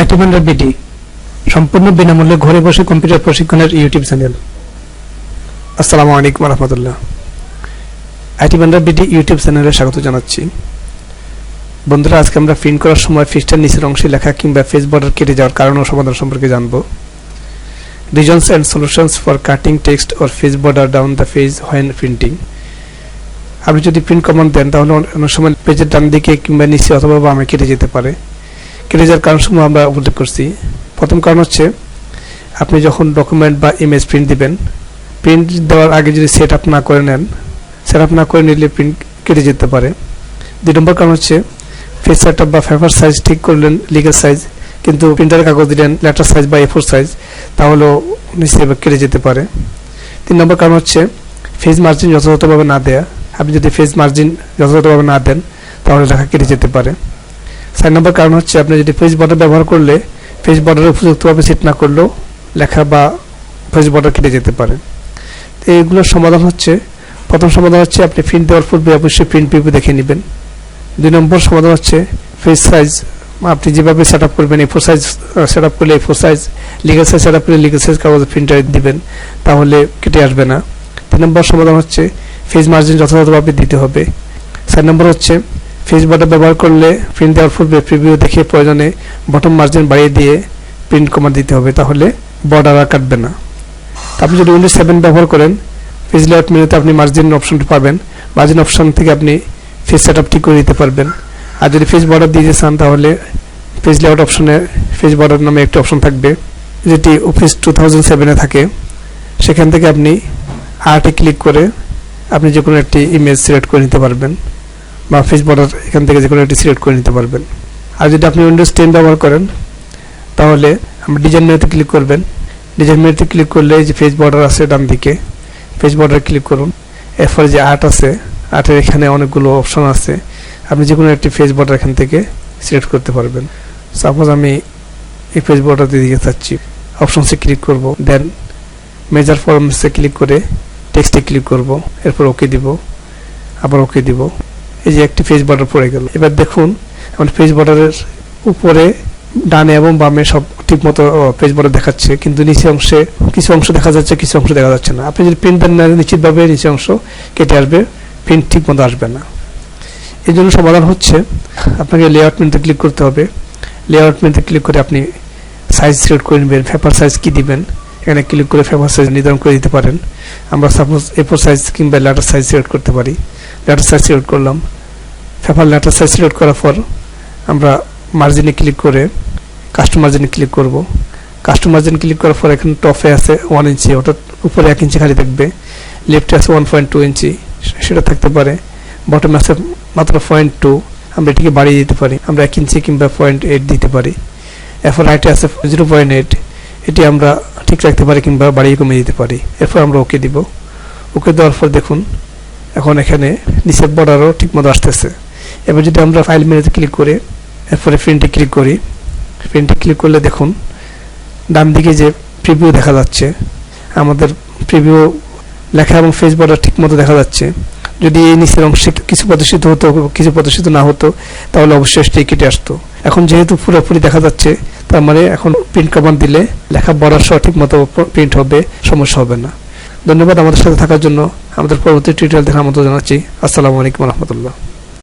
আইটিমান্ডার BD সম্পূর্ণ বিনামূল্যে ঘরে বসে কম্পিউটার প্রশিক্ষণের ইউটিউব চ্যানেল। আসসালামু আলাইকুম রহমতুল্লাহ। আইটি বান্ডার বিডি ইউটিউব চ্যানেলে স্বাগত জানাচ্ছি। বন্ধুরা, আজকে আমরা প্রিন্ট করার সময় ফিস্টার নিচের অংশে লেখা কিংবা ফেস বর্ডার কেটে যাওয়ার কারণ ও সমাধান সম্পর্কে জানব। Reasons and solutions for cutting text or face border down the page when printing আপনি যদি প্রিন্ট কমান্ড দেন, তাহলে অনেক সময় পেজের ডান দিকে কিংবা নিচে অথবা বামে কেটে যেতে পারে। যাওয়ার কারণসমূহ আমরা উল্লেখ করছি। প্রথম কারণ হচ্ছে, আপনি যখন ডকুমেন্ট বা ইমেজ প্রিন্ট দিবেন প্রিন্ট দেওয়ার আগে যদি সেট আপ না করে নেন সেট আপ না করে নিলে প্রিন্ট কেটে যেতে পারে। দুই নম্বর কারণ হচ্ছে ফেস সেট আপ বা পেপার সাইজ ঠিক করলেন লিগেল সাইজ কিন্তু প্রিন্টারের কাগজ দিলেন লেটার সাইজ বা এফোর সাইজ তাহলেও নিচে কেটে যেতে পারে। তিন নম্বর কারণ হচ্ছে ফেজ মার্জিন যথাযথভাবে না দেয়া। আপনি যদি ফেজ মার্জিন যথাযথভাবে না দেন, তাহলে লেখা কেটে যেতে পারে। চার নম্বর কারণ হচ্ছে আপনি যদি ফেজ বর্ডার ব্যবহার করলে ফেজ বর্ডারে উপযুক্তভাবে সেট না করলেও লেখা বা ফেজ বর্ডার কেটে যেতে পারে। তো এইগুলোর সমাধান হচ্ছে, প্রথম সমাধান হচ্ছে আপনি প্রিন্ট দেওয়ার পূর্বে অবশ্যই প্রিন্ট পিপি দেখে নেবেন। দুই নম্বর সমাধান হচ্ছে ফেজ সাইজ আপনি যেভাবে সেট আপ করবেন এই ফোর সাইজ সেট আপ করলে এই four size legal size set up করলে লিগেল সাইজ কাগজ প্রিন্টার দিবেন, তাহলে কেটে আসবে না। তিন নম্বর সমাধান হচ্ছে ফেজ মার্জিন যথাযথভাবে দিতে হবে। চার নম্বর হচ্ছে ফেজ বর্ডার ব্যবহার করলে প্রিন্ট দেওয়ার পূর্বে প্রিভিউ দেখে প্রয়োজনে বটম মার্জিন বাড়িয়ে দিয়ে প্রিন্ট কমান্ড দিতে হবে, তাহলে বর্ডার আর কাটবে না। আপনি যদি উইন্ডোজ সেভেন ব্যবহার করেন পেজ লেআউট মেনুতে আপনি মার্জিন অপশনটি পাবেন। মার্জিন অপশন থেকে আপনি ফেজ সেট ঠিক করে দিতে পারবেন। আর যদি ফেজ বর্ডার দিতে চান, তাহলে পেজ লেআউট অপশনে ফেজ বর্ডার নামে একটি অপশন থাকবে, যেটি অফিস টু থাউজেন্ড সেভেনে থাকে। সেখান থেকে আপনি আর্টে ক্লিক করে আপনি যে কোনো একটি ইমেজ সিলেক্ট করে নিতে পারবেন। বা ফেস বর্ডার এখান থেকে যে কোনো একটি সিলেক্ট করে নিতে পারবেন। আর যদি আপনি উইন্ডোজ টেন ব্যবহার করেন, তাহলে আপনি ডিজাইন মেনুতে ক্লিক করবেন। ডিজাইন মেনুতে ক্লিক করলে যে ফেস বর্ডার আছে ডান দিকে ফেস বর্ডার ক্লিক করুন। এরপরে যে আর্ট আছে আর্টের এখানে অনেকগুলো অপশন আছে। আপনি যে কোনো একটি ফেস বর্ডার এখান থেকে সিলেক্ট করতে পারবেন। সাপোজ আমি এই ফেস বর্ডার দিকে চাচ্ছি অপশনসে ক্লিক করব। দেন মেজার ফর্মসে ক্লিক করে টেক্সটে ক্লিক করব। এরপর ওকে দিব। আবার ওকে দিব। এই যে একটি ফেস বর্ডার পড়ে গেল। এবার দেখুন আমার ফেস বর্ডারের উপরে, ডানে এবং বামে সব ঠিক মতো পেজ বর্ডার দেখাচ্ছে, কিন্তু নিচে অংশে কিছু অংশ দেখা যাচ্ছে, কিছু অংশ দেখা যাচ্ছে না। আপনি যদি প্রিন্ট দেন না, নিশ্চিতভাবে নিচে অংশ কেটে আসবে প্রিন্ট ঠিক মতো আসবে না। এই জন্য সমাধান হচ্ছে, আপনাকে লেআউট মেনুতে ক্লিক করতে হবে। লেআউট মেনুতে ক্লিক করে আপনি সাইজ সিলেক্ট করে নেবেন পেপার সাইজ কী দিবেন, এখানে ক্লিক করে পেপার সাইজ নির্ধারণ করে দিতে পারেন। আমরা সাপোজ এফোর সাইজ কিংবা লেটার সাইজ সিলেক্ট করতে পারি। লেটার সাইজ সিলেক্ট করলাম পেপার লেটার সাইজ সিলেক্ট করার পর আমরা মার্জিনে ক্লিক করে কাস্টম মার্জিনে ক্লিক করব। কাস্টম মার্জিন ক্লিক করার পর এখানে টপে আছে ওয়ান ইঞ্চি অর্থাৎ উপরে এক ইঞ্চি খালি থাকবে। লেফটে আছে ওয়ান পয়েন্ট টু ইঞ্চি সেটা থাকতে পারে। বটমে আছে মাত্র পয়েন্ট টু আমরা এটিকে বাড়িয়ে দিতে পারি। আমরা এক ইঞ্চি কিংবা পয়েন্ট এইট দিতে পারি। এরপর রাইটে আছে জিরো পয়েন্ট এইট এটি আমরা ঠিক রাখতে পারি কিংবা বাড়িয়ে কমিয়ে দিতে পারি। এরপর আমরা ওকে দিব। ওকে দেওয়ার পর দেখুন, এখন এখানে নিচের বর্ডারও ঠিকমতো আসতেছে। এবার যদি আমরা ফাইল মেনুতে ক্লিক করে, এরপরে প্রিন্টে ক্লিক করি প্রিন্টে ক্লিক করলে দেখুন, ডান দিকে যে প্রিভিউ দেখা যাচ্ছে, আমাদের প্রিভিউ লেখা এবং ফেস বর্ডার ঠিক মতো দেখা যাচ্ছে। যদি এই নিচের অংশে কিছু প্রদর্শিত হতো, কিছু প্রদর্শিত না হতো, তাহলে অবশ্যই সেটি কেটে আসতো। এখন যেহেতু পুরোপুরি দেখা যাচ্ছে, তার মানে এখন প্রিন্ট কমান্ড দিলে লেখা বর্ডার সঠিক মতো প্রিন্ট হবে, সমস্যা হবে না। ধন্যবাদ আমাদের সাথে থাকার জন্য। আমাদের পরবর্তী টিউটোরিয়াল দেখার মতো জানাচ্ছি। আসসালামু আলাইকুম রহমতুল্লাহ।